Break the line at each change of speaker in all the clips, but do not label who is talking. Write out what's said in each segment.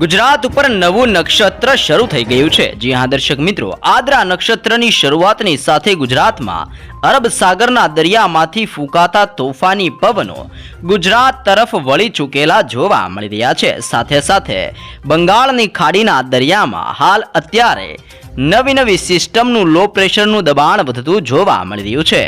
ગુજરાત ઉપર નવું નક્ષત્ર શરૂ થઈ ગયું છે. જી હા, દર્શક મિત્રો, આદ્રા નક્ષત્રની શરૂઆતની સાથે ગુજરાતમાં અરબ સાગરના દરિયામાંથી ફૂંકાતા તોફાની પવનો ગુજરાત તરફ વળી ચૂકેલા જોવા મળી રહ્યા છે. સાથે સાથે બંગાળની ખાડીના દરિયામાં હાલ અત્યારે નવી નવી સિસ્ટમનું લો પ્રેશરનું દબાણ વધતું જોવા મળી રહ્યું છે.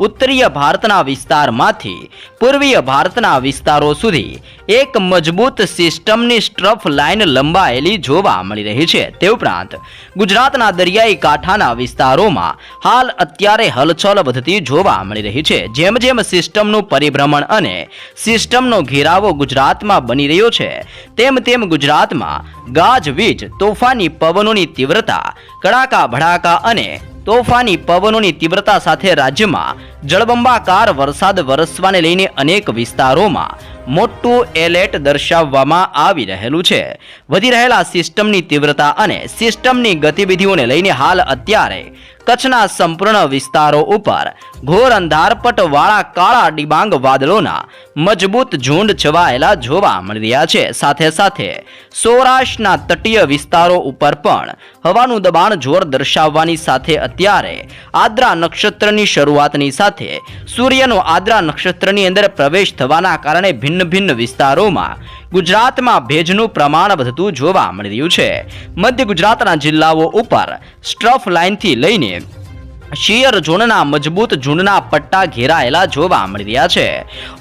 ઉત્તરીય ભારતના વિસ્તારમાંથી પૂર્વીય ભારતના વિસ્તારો સુધી એક મજબૂત સિસ્ટમની સ્ટ્રફ લાઇન લંબાયેલી જોવા મળી રહી છે તે ઉપરાંત ગુજરાતના દરિયાઈ કાંઠાના વિસ્તારોમાં હાલ અત્યારે હલચલ વધતી જોવા મળી રહી છે. જેમ જેમ સિસ્ટમનું પરિભ્રમણ અને સિસ્ટમનો ઘેરાવો ગુજરાતમાં બની રહ્યો છે, તેમ તેમ ગુજરાતમાં ગાજવીજ, તોફાની પવનોની તીવ્રતા, કડાકા ભડાકા અને તોફાની પવનોની તીવ્રતા સાથે રાજ્યમાં જળબંબાકાર વરસાદ વરસવાને લઈને અનેક વિસ્તારોમાં મોટું એલર્ટ દર્શાવવામાં આવી રહેલું છે. વધી રહેલા સિસ્ટમની તીવ્રતા અને સિસ્ટમની ગતિવિધિઓને લઈને હાલ અત્યારે કચ્છના સંપૂર્ણ વિસ્તારો ઉપર ઘોર અંધારપટવાળા કાળા ડિબાંગ વાદળોના મજબૂત ઝુંડ છવાયેલા જોવા મળી રહ્યા છે. સાથે સાથે સૌરાષ્ટ્રના તટીય વિસ્તારો ઉપર પણ હવાનું દબાણ જોર દર્શાવવાની સાથે અત્યારે આદ્રા નક્ષત્રની શરૂઆતની સાથે સૂર્યનો આદ્રા નક્ષત્રની અંદર પ્રવેશ થવાના કારણે ભિન્ન ભિન્ન વિસ્તારોમાં ગુજરાતમાં ભેજનું પ્રમાણ વધતું જોવા મળી રહ્યું છે. મધ્ય ગુજરાતના જિલ્લાઓ ઉપર સ્ટ્રફ લાઇનથી લઈને શિયર ઝોનના મજબૂત ઝૂંડના પટ્ટા ઘેરાયેલા જોવા મળી રહ્યા છે.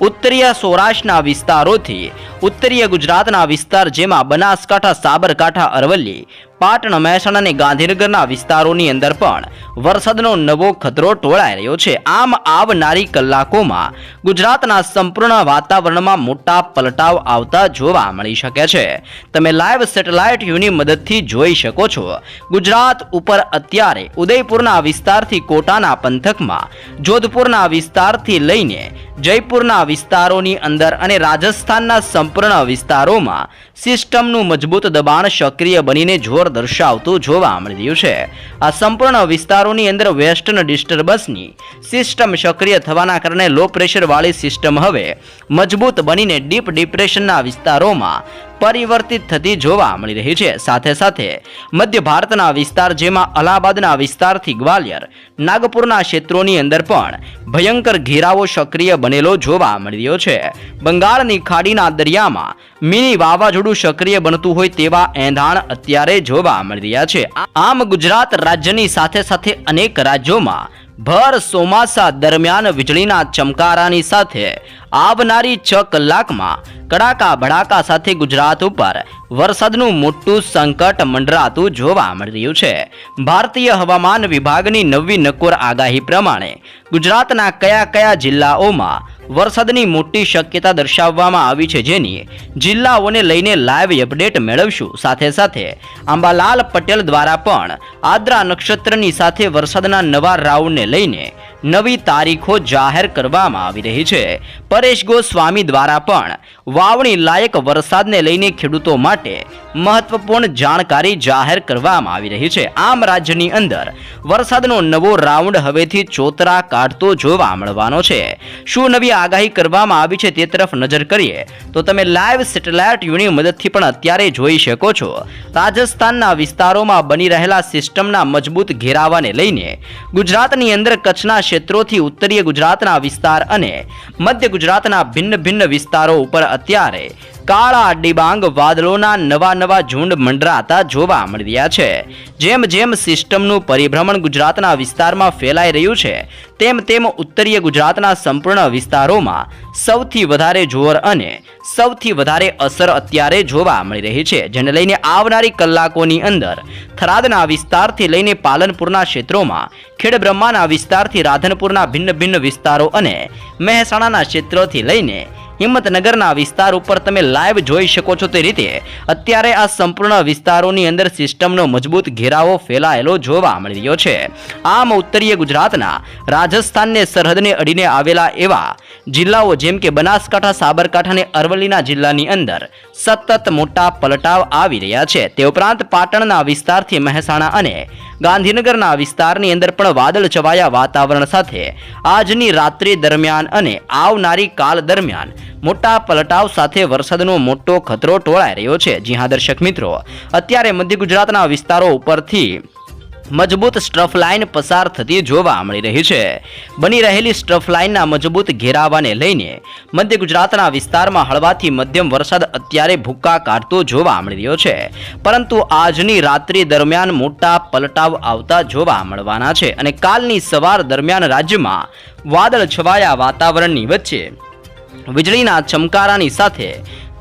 ઉત્તરીય સૌરાષ્ટ્રના વિસ્તારોથી ઉત્તરીય ગુજરાતના વિસ્તાર જેમાં બનાસકાંઠા, સાબરકાંઠા, અરવલ્લી પાટણ મહેસાણા અને ગાંધીનગરના વિસ્તારોની અંદર પણ વરસાદનો નવો ખતરો ટોળાઈ રહ્યો છે. આમ આવનારી કલાકોમાં ગુજરાતના સંપૂર્ણ વાતાવરણમાં મોટા પલટાવ આવતા જોવા મળી શકે છે. તમે લાઈવ સેટેલાઇટ વ્યૂની મદદથી જોઈ શકો છો. ગુજરાત ઉપર અત્યારે ઉદયપુરના વિસ્તારથી કોટાના પંથકમાં, જોધપુરના વિસ્તારથી લઈને જયપુરના વિસ્તારોની અંદર અને રાજસ્થાનના સંપૂર્ણ વિસ્તારોમાં સિસ્ટમનું મજબૂત દબાણ સક્રિય બનીને જોર દર્શાવતું જોવા મળી રહ્યું છે. આ સંપૂર્ણ વિસ્તારોની અંદર વેસ્ટર્ન ડિસ્ટર્બન્સની સિસ્ટમ સક્રિય થવાના કારણે લો પ્રેશરવાળી સિસ્ટમ હવે મજબૂત બનીને ડીપ ડિપ્રેશનના વિસ્તારોમાં પરિવર્તિત થતી જોવા મળી રહી છે. સાથે સાથે મધ્ય ભારતના વિસ્તાર જેમાં અલ્હાબાદના વિસ્તારથી ગ્વાલિયર, નાગપુરના ક્ષેત્રોની અંદર પણ ભયંકર ઘેરાવો સક્રિય બનેલો જોવા મળી રહ્યો છે. બંગાળની ખાડીના દરિયામાં મિની વાવાઝોડું સક્રિય બનતું હોય તેવા એંધાણ અત્યારે જોવા મળી રહ્યા છે. આમ ગુજરાત રાજ્યની સાથે સાથે અનેક રાજ્યોમાં ભર ચોમાસા દરમિયાન વીજળીના ચમકારાની સાથે આવનારી છ કલાકમાં કડાકા ભડાકા સાથે ગુજરાત ઉપર વરસાદનું મોટું સંકટ મંડરાતું જોવા મળી રહ્યું છે. ભારતીય હવામાન વિભાગની નવી નકોર આગાહી પ્રમાણે ગુજરાતના કયા કયા જિલ્લાઓમાં વરસાદની મોટી શક્યતા દર્શાવવામાં આવી છે જેની જિલ્લાઓને લઈને લાઈવ અપડેટ મેળવશું. સાથે સાથે અંબાલાલ પટેલ દ્વારા પણ આદ્રા નક્ષત્રની સાથે વરસાદના નવા રાઉન્ડને લઈને નવી તારીખો જાહેર કરવામાં આવી રહી છે. પરેશ ગોસ્વામી દ્વારા પણ વાવણી લાયક વરસાદને લઈને ખેડૂતો માટે મહત્વપૂર્ણ જાણકારી જાહેર કરવામાં આવી રહી છે. આમ રાજ્યની અંદર વરસાદનો નવો રાઉન્ડ હવેથી ચોતરા કાઢતો જોવા મળવાનો છે. શું નવી આગાહી કરવામાં આવી છે તે તરફ નજર કરીએ તો તમે લાઈવ સેટેલાઇટ યુની મદદથી પણ અત્યારે જોઈ શકો છો. રાજસ્થાનના વિસ્તારોમાં બની રહેલા સિસ્ટમના મજબૂત ઘેરાવાને લઈને ગુજરાતની અંદર કચ્છના ક્ષેત્રોથી ઉત્તરીય ગુજરાતના વિસ્તાર અને મધ્ય ગુજરાતના ભિન્ન ભિન્ન વિસ્તારો ઉપર અત્યારે કાળા ડિબાંગ વાદળોના નવા નવા ઝુંડ મંડરાતા જોવા મળી રહ્યા છે. જેમ જેમ સિસ્ટમનું પરિભ્રમણ ગુજરાતના વિસ્તારમાં ફેલાઈ રહ્યું છે, તેમ તેમ ઉત્તરીય ગુજરાતના સંપૂર્ણ વિસ્તારોમાં સૌથી વધારે જોર અને સૌથી વધારે અસર અત્યારે જોવા મળી રહી છે. જેને લઈને આવનારી કલાકોની અંદર થરાદના વિસ્તારથી લઈને પાલનપુરના ક્ષેત્રોમાં, ખેડબ્રહ્માના વિસ્તારથી રાધનપુરના ભિન્ન ભિન્ન વિસ્તારો અને મહેસાણાના ક્ષેત્રોથી લઈને હિંમતનગરના વિસ્તાર ઉપર તમે લાઈવ જોઈ શકો છો તે રીતે અત્યારે આ સંપૂર્ણ વિસ્તારોની અંદર સિસ્ટમનો મજબૂત ઘેરાવો ફેલાયેલો જોવા મળી રહ્યો છે. આમ ઉત્તરીય ગુજરાતના રાજસ્થાનને સરહદને અડીને આવેલા એવા જિલ્લાઓ જેમ કે બનાસકાંઠા, સાબરકાંઠા અને અરવલ્લીના જિલ્લાની અંદર સતત મોટા પલટાવ આવી રહ્યા છે. તે ઉપરાંત પાટણના વિસ્તારથી મહેસાણા અને ગાંધીનગરના વિસ્તારની અંદર પણ વાદળ છવાયા વાતાવરણ સાથે આજની રાત્રિ દરમિયાન અને આવનારી કાલ દરમિયાન મોટા પલટાવ સાથે વરસાદનો મોટો ખતરો ટોળાઈ રહ્યો છે. જી હા, દર્શક મિત્રો, અત્યારે મધ્ય ગુજરાતના વિસ્તારો ઉપરથી મજબૂત સ્ટ્રફ લાઇન પસાર થતી જોવા મળી રહી છે. બની રહેલી સ્ટ્રફ લાઇનના મજબૂત ઘેરાવાને લઈને મધ્ય ગુજરાતના વિસ્તારમાં હળવાથી મધ્યમ વરસાદ અત્યારે ભૂક્કા કાઢતો જોવા મળી રહ્યો છે. પરંતુ આજની રાત્રિ દરમિયાન મોટા પલટાવ આવતા જોવા મળવાના છે અને કાલની સવાર દરમિયાન રાજ્યમાં વાદળ છવાયા વાતાવરણની વચ્ચે વીજળીના ચમકારાની સાથે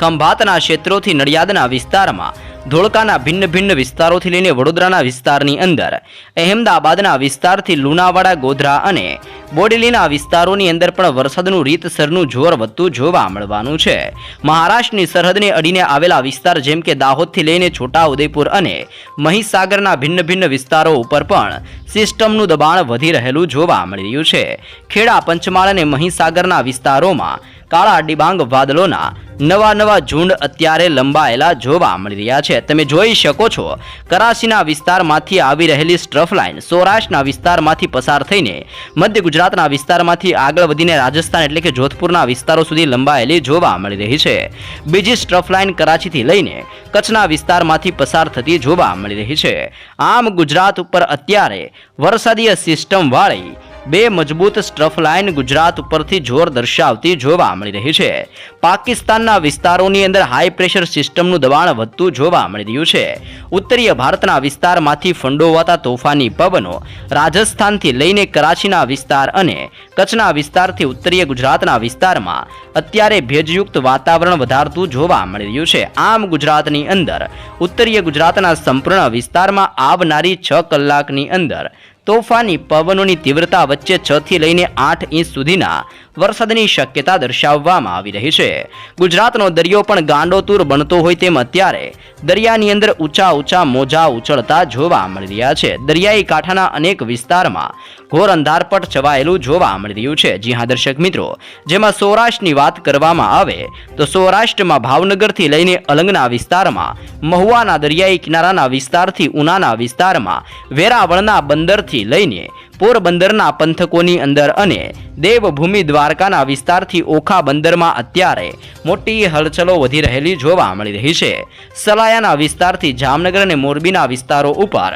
ખંભાતના ક્ષેત્રોથી નડિયાદના વિસ્તારમાં ધોળકાના ભિન્ન ભિન્ન વિસ્તારોથી લઈને વડોદરાના વિસ્તારની અંદર, અહેમદાબાદના વિસ્તારથી લુણાવાડા, ગોધરા અને બોડેલીના વિસ્તારોની અંદર પણ વરસાદનું રીતસરનું જોર વધતું જોવા મળવાનું છે. મહારાષ્ટ્રની સરહદને અડીને આવેલા વિસ્તાર જેમ કે દાહોદથી લઈને છોટા ઉદેપુર અને મહીસાગરના ભિન્ન ભિન્ન વિસ્તારો ઉપર પણ સિસ્ટમનું દબાણ વધી રહેલું જોવા મળી રહ્યું છે. ખેડા, પંચમહાલ અને મહીસાગરના વિસ્તારોમાં કાળા ડિબાંગ વાદળોના નવા નવા ઝુંડ અત્યારે લંબાયેલા જોવા મળી રહ્યા છે. તમે જોઈ શકો છો કરાચીના વિસ્તારમાંથી આવી રહેલી સ્ટ્રફ લાઇન સૌરાષ્ટ્રના વિસ્તારમાંથી પસાર થઈને મધ્ય ગુજરાતના વિસ્તારમાંથી આગળ વધીને રાજસ્થાન એટલે કે જોધપુરના વિસ્તારો સુધી લંબાયેલી જોવા મળી રહી છે. બીજી સ્ટ્રફ લાઇન કરાચીથી લઈને કચ્છના વિસ્તારમાંથી પસાર થતી જોવા મળી રહી છે. આમ ગુજરાત ઉપર અત્યારે વરસાદીય સિસ્ટમ વાળી બે મજબૂત સ્ટ્રફ લાઇન ગુજરાત ઉપરથી જોર દર્શાવતી જોવા મળી રહી છે. પાકિસ્તાનના વિસ્તારોની અંદર હાઈ પ્રેશર સિસ્ટમનું દબાણ વધતું જોવા મળી રહ્યું છે. ઉત્તરીય ભારતના વિસ્તારમાંથી ફંડોવાતા તોફાની પવનો રાજસ્થાનથી લઈને કરાચીના વિસ્તાર અને કચ્છના વિસ્તારથી ઉત્તરીય ગુજરાતના વિસ્તારમાં અત્યારે ભેજયુક્ત વાતાવરણ વધારતું જોવા મળી રહ્યું છે. આમ ગુજરાતની અંદર, ઉત્તરીય ગુજરાતના સંપૂર્ણ વિસ્તારમાં આવનારી છ કલાકની અંદર તોફાની પવનોની તીવ્રતા વચ્ચે છ થી લઈને આઠ ઇંચ સુધીના વરસાદની શક્યતા દર્શાવવામાં આવી રહી છે. ગુજરાતનો દરિયો પણ ગાંડોતુર બનતો હોય તેમ અત્યારે દરિયાની અંદર ઊંચા ઊંચા મોજા ઉછળતા જોવા મળી રહ્યા છે. દરિયાઈ કાંઠાના અનેક વિસ્તારમાં ઘોર અંધારપટ છવાયેલું જોવા મળી રહ્યું છે. જી હા, દર્શક મિત્રો, જેમાં સૌરાષ્ટ્રની વાત કરવામાં આવે તો સૌરાષ્ટ્રમાં ભાવનગરથી લઈને અલંગના વિસ્તારમાં, મહુવાના દરિયાઈ કિનારાના વિસ્તારથી ઉનાના વિસ્તારમાં, વેરાવળના બંદરથી લઈને પોરબંદરના પંથકોની અંદર અને દેવભૂમિ દ્વારકાના વિસ્તારથી ઓખા બંદરમાં અત્યારે મોટી હલચલો વધી રહેલી જોવા મળી રહી છે. સલાયાના વિસ્તારથી જામનગર અને મોરબીના વિસ્તારો ઉપર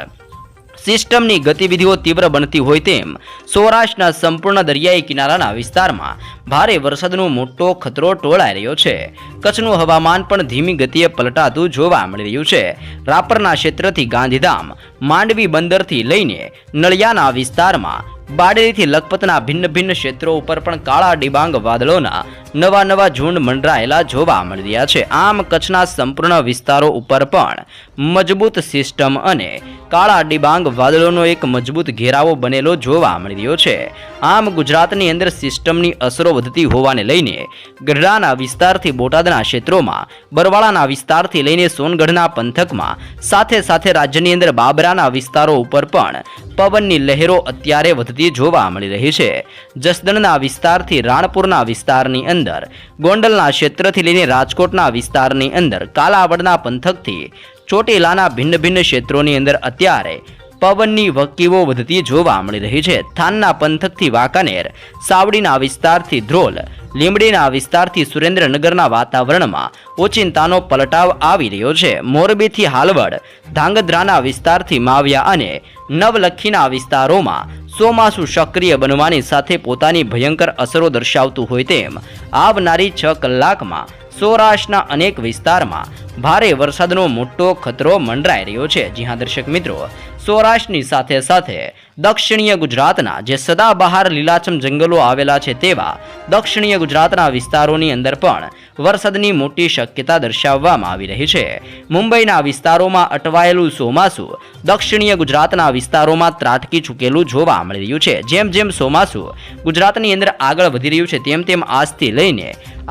સિસ્ટમની ગતિવિધિઓ તીવ્ર બનતી હોય તેમ સૌરાષ્ટ્રના સંપૂર્ણ દરિયાઈ કિનારાના વિસ્તારમાં ભારે વરસાદનો મોટો ખતરો ટોળાઈ રહ્યો છે. કચ્છનું હવામાન પણ ધીમી ગતિએ પલટાતું જોવા મળી રહ્યું છે. રાપરના ક્ષેત્રથી ગાંધીધામ, માંડવી બંદરથી લઈને નળિયાના વિસ્તારમાં બાડેલીથી લખપતના ભિન્ન ભિન્ન ક્ષેત્રો ઉપર પણ કાળા ડિબાંગ વાદળોના નવા નવા ઝુંડ મંડરાયેલા જોવા મળી રહ્યા છે. આમ કચ્છના સંપૂર્ણ વિસ્તારો ઉપર પણ મજબૂત સિસ્ટમ અને કાળા ડિબાંગ વાદળોનો એક મજબૂત ઘેરાવો બનેલો જોવા મળી રહ્યો છે. આમ ગુજરાતની અંદર સિસ્ટમની અસરો વધતી હોવાને લઈને ગઢડાના વિસ્તારથી બોટાદના ક્ષેત્રોમાં, બરવાળાના વિસ્તારથી લઈને સોનગઢના પંથકમાં, સાથે સાથે રાજ્યની અંદર બાબરાના વિસ્તારો ઉપર પણ પવનની લહેરો અત્યારે વધતી જોવા મળી રહી છે. જસદણના વિસ્તારથી રાણપુરના વિસ્તારની અંદર, ગોંડલના ક્ષેત્રથી લઈને રાજકોટના વિસ્તારની અંદર, કાલાવડના પંથકથી ચોટીલાના ભિન્ન ભિન્ન ક્ષેત્રોની અંદર અત્યારે પવનની વકીવો વધતી જોવા મળી રહી છે. થાનના પંથકથી વાંકાનેર, સાવડીના વિસ્તારથી ધ્રોલ, લીંબડીના વિસ્તારથી સુરેન્દ્રનગરના વાતાવરણમાં ઓચિંતાનો પલટાવ આવી રહ્યો છે. મોરબીથી હાલવડ, ધાંગધ્રાના વિસ્તારથી માવ્યા અને નવલખીના વિસ્તારોમાં સોમાસુ સક્રિય બનવાની સાથે પોતાની ભયંકર અસરો દર્શાવતું હોય તેમ, આવનારી છ કલાકમાં સૌરાષ્ટ્રના અનેક વિસ્તારમાં ભારે વરસાદનો મોટો ખતરો મંડરાઈ રહ્યો છે. જી હા, દર્શક મિત્રો સૌરાષ્ટ્રની સાથે સાથે દક્ષિણીય ગુજરાતના જે સદાબહાર લીલાછમ જંગલો આવેલા છે તેવા દક્ષિણીય ગુજરાતના વિસ્તારોની અંદર પણ વરસાદની મોટી શક્યતા દર્શાવવામાં આવી રહી છે. મુંબઈના વિસ્તારોમાં અટવાયેલું ચોમાસુ દક્ષિણીય ગુજરાતના વિસ્તારોમાં ત્રાટકી ચૂકેલું જોવા મળી રહ્યું છે. જેમ જેમ ચોમાસુ ગુજરાતની અંદર આગળ વધી રહ્યું છે, તેમ તેમ આજથી લઈને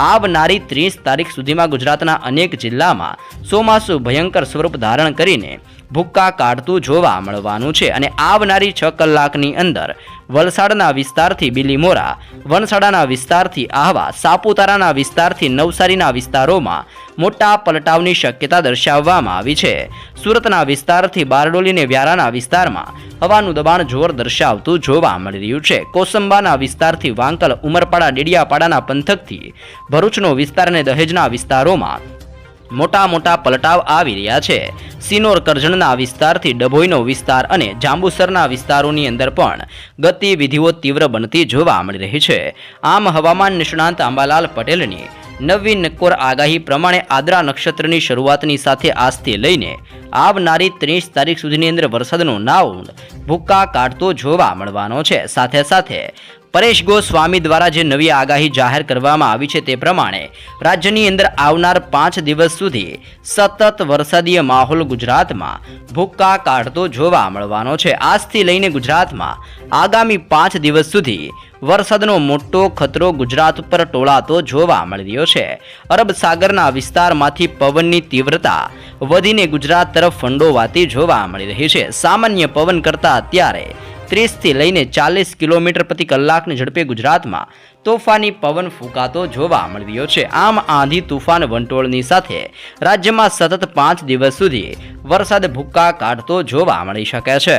આવનારી ત્રીસ તારીખ સુધીમાં ગુજરાતના અનેક જિલ્લામાં ચોમાસુ ભયંકર સ્વરૂપ ધારણ કરીને ભૂક્કા કાઢતું જોવા મળવાનું છે અને આવનારી છ કલાકની અંદર વલસાડના વિસ્તારથી બિલીમોરા વનસાડાના વિસ્તારથી આહવા, સાપુતારાના વિસ્તારથી નવસારીના વિસ્તારોમાં મોટા પલટાવની શક્યતા દર્શાવવામાં આવી છે. સુરતના વિસ્તારથી બારડોલી અને વ્યારાના વિસ્તારમાં હવાનું દબાણ જોર દર્શાવતું જોવા મળી રહ્યું છે. કોસંબાના વિસ્તારથી વાંકલ ઉમરપાડા, ડેડિયાપાડાના પંથકથી ભરૂચનો વિસ્તાર અને દહેજના વિસ્તારોમાં મોટા મોટા પલટાવ આવી રહ્યા છે. સિનોર કરજણના વિસ્તારથી ડભોઈનો વિસ્તાર અને જાંબુસરના વિસ્તારોની અંદર પણ ગતિવિધિઓ તીવ્ર બનતી જોવા મળી રહી છે. આમ હવામાન નિષ્ણાંત આંબાલાલ પટેલની નવી નક્કોર આગાહી પ્રમાણે આદ્રા નક્ષત્રની શરૂઆતની સાથે આજથી લઈને આવનારી ત્રીસ તારીખ સુધીની અંદર વરસાદનો નાઉન્ડ ભૂક્કા કાઢતો જોવા મળવાનો છે. સાથે સાથે પરેશ ગોસ્વામી દ્વારા જે નવી આગાહી જાહેર કરવામાં આવી છે તે પ્રમાણે રાજ્યની અંદર આવનાર પાંચ દિવસ સુધી સતત વરસાદીય માહોલ ગુજરાતમાં ભૂક્કા કાઢતો જોવા મળવાનો છે. આજથી લઈને ગુજરાતમાં આગામી પાંચ દિવસ સુધી વરસાદનો મોટો ખતરો ગુજરાત ઉપર ટોળાતો જોવા મળી રહ્યો છે. અરબ સાગરના વિસ્તારમાંથી પવનની તીવ્રતા વધીને ગુજરાત તરફ ફંડોવાતી જોવા મળી રહી છે. સામાન્ય પવન કરતાં અત્યારે ત્રીસથી લઈને ચાલીસ કિલોમીટર પ્રતિ કલાકની ઝડપે ગુજરાતમાં તોફાની પવન ફૂંકાતો જોવા મળ્યો છે. આમ આંધી તુફાન વંટોળની સાથે રાજ્યમાં સતત પાંચ દિવસ સુધી વરસાદ ભૂક્કા કાઢતો જોવા મળી શકે છે.